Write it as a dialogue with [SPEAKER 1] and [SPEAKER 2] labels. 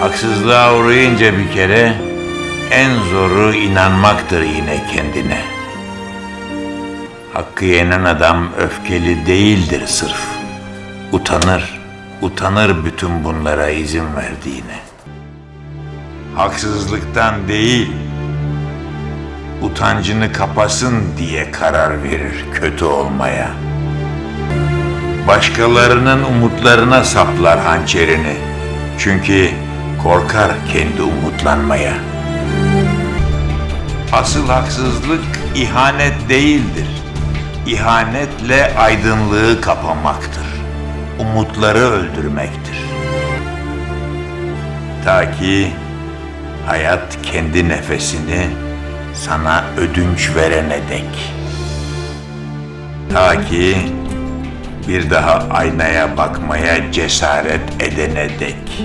[SPEAKER 1] Haksızlığa uğrayınca bir kere en zoru inanmaktır yine kendine. Hakkı yenen adam öfkeli değildir sırf. Utanır, utanır bütün bunlara izin verdiğine. Haksızlıktan değil, utancını kapasın diye karar verir kötü olmaya. Başkalarının umutlarına saplar hançerini. Çünkü korkar kendi umutlanmaya. Asıl haksızlık ihanet değildir. İhanetle aydınlığı kapamaktır. Umutları öldürmektir. Ta ki hayat kendi nefesini sana ödünç verene dek. Ta ki bir daha aynaya bakmaya cesaret edene dek.